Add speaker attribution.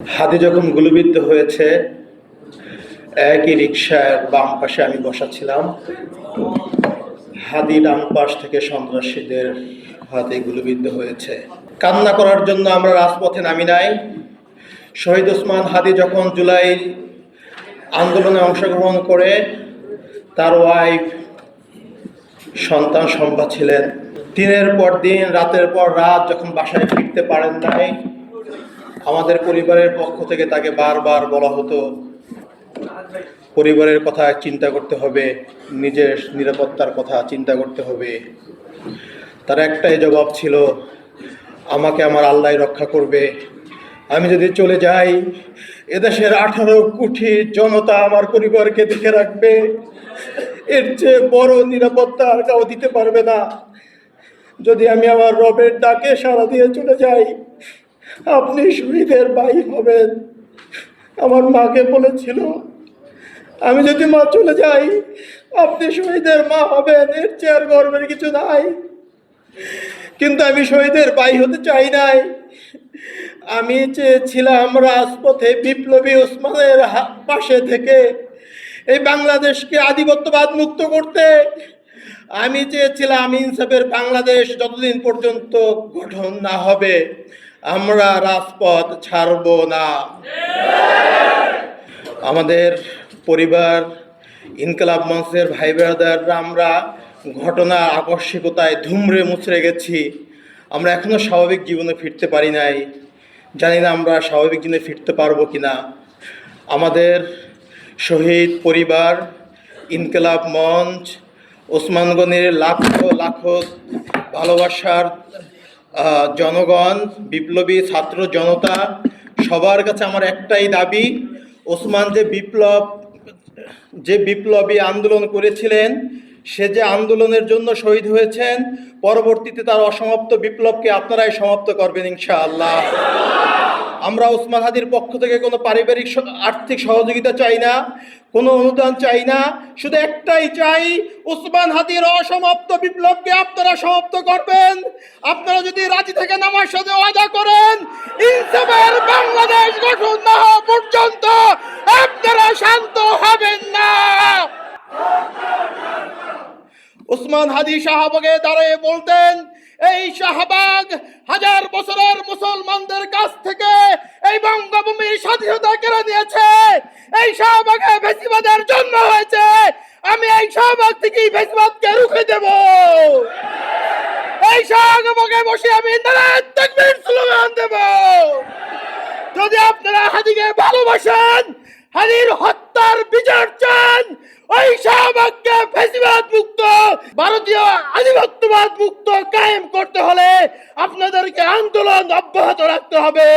Speaker 1: হাতি যখন গুলিবিদ্ধ হয়েছে, একই রিক্সার বাম পাশে আমি বসা ছিলাম হাদি ডান পাশ থেকে সন্ত্রাসীদের হাতে গুলিবিদ্ধ হয়েছে। কান্না করার জন্য আমরা রাজপথে নামি নাই। শহীদ ওসমান হাদি যখন জুলাই আন্দোলনে অংশগ্রহণ করে, তার ওয়াইফ সন্তান সম্পা ছিলেন। দিনের পর দিন, রাতের পর রাত যখন বাসায় ফিরতে পারেন নাই আমাদের পরিবারের পক্ষ থেকে তাকে বারবার বলা হতো, পরিবারের কথা চিন্তা করতে হবে, নিজের নিরাপত্তার কথা চিন্তা করতে হবে। তার একটাই জবাব ছিল, আমাকে আমার আল্লাহ রক্ষা করবে। আমি যদি চলে যাই, এদেশের আঠারো কোটি জনতা আমার পরিবারকে দেখে রাখবে। এর চেয়ে বড় নিরাপত্তা আর কাউ দিতে পারবে না। যদি আমি আমার রবের ডাকে সাড়া দিয়ে চলে যাই আপনি শহীদের ভাই হবেন। আমার মাকে বলেছিল, আমি যদি মা চলে যাই, আপনি শহীদের মা হবেন, এর চেয়ার গর্বের কিছু নাই। কিন্তু আমি শহীদের ভাই হতে চাই নাই। আমি চেয়েছিলাম রাজপথে বিপ্লবী ওসমানের পাশে থেকে এই বাংলাদেশকে আধিপত্যবাদ মুক্ত করতে। আমি চেয়েছিলাম ইনসাফের বাংলাদেশ যতদিন পর্যন্ত গঠন না হবে। আমরা রাজপথ ছাড়ব না। আমাদের পরিবার, ইনকলাব মঞ্চের ভাই ব্রাদাররা আমরা ঘটনা আকস্মিকতায় ধুমড়ে মুচড়ে গেছি। আমরা এখনও স্বাভাবিক জীবনে ফিরতে পারি নাই। জানি না আমরা স্বাভাবিক জীবনে ফিরতে পারব কি না আমাদের শহীদ পরিবার, ইনকলাব মঞ্চ ওসমানগণের লাখো লাখো ভালোবাসার জনগণ, বিপ্লবী ছাত্র জনতা, সবার কাছে আমার একটাই দাবি, ওসমান যে বিপ্লব, যে বিপ্লবী আন্দোলন করেছিলেন, সে যে আন্দোলনের জন্য শহীদ হয়েছেন, পরবর্তীতে তার অসমাপ্ত বিপ্লবকে আপনারাই সমাপ্ত করবেন ইনশাআল্লাহ। আমরা ওসমান হাদির পক্ষ থেকে কোনো পারিবারিক আর্থিক সহযোগিতা চাই না, কোনো অনুদান চাই না, শুধু একটাই চাই, ওসমান হাদির অসমাপ্ত বিপ্লবকে আপনারা সমাপ্ত করবেন। আপনারা যদি রাজি থেকে নামার সাথে ওয়াদা করেন, ইনসাফের বাংলাদেশ গঠন না হওয়া পর্যন্ত আপনারা শান্ত হবেন না। ওসমান হাদি শাহবাগে দাঁড়িয়ে বলতেন এই শাহবাগ হাজার বছরের মুসলমানদের কাছ থেকে এই বঙ্গভূমির স্বাধীনতা কেড়ে নিয়েছে। এই শাহবাগে বেশিবাদের জন্ম হয়েছে। আমি এই শাহবাগ থেকেই বেশিবাদকে রুখে দেব। এই শাহবাগে বসে আমি তাকবীর স্লোগান দেব। যদি আপনারা হাদিকে ভালোবাসেন, হাদির হত্যার বিচার চান, ওই শাহবাগকে ফেসিবাদ মুক্ত ভারতীয় আধিপত্যবাদ মুক্ত কায়েম করতে হলে আপনাদেরকে আন্দোলন অব্যাহত রাখতে হবে।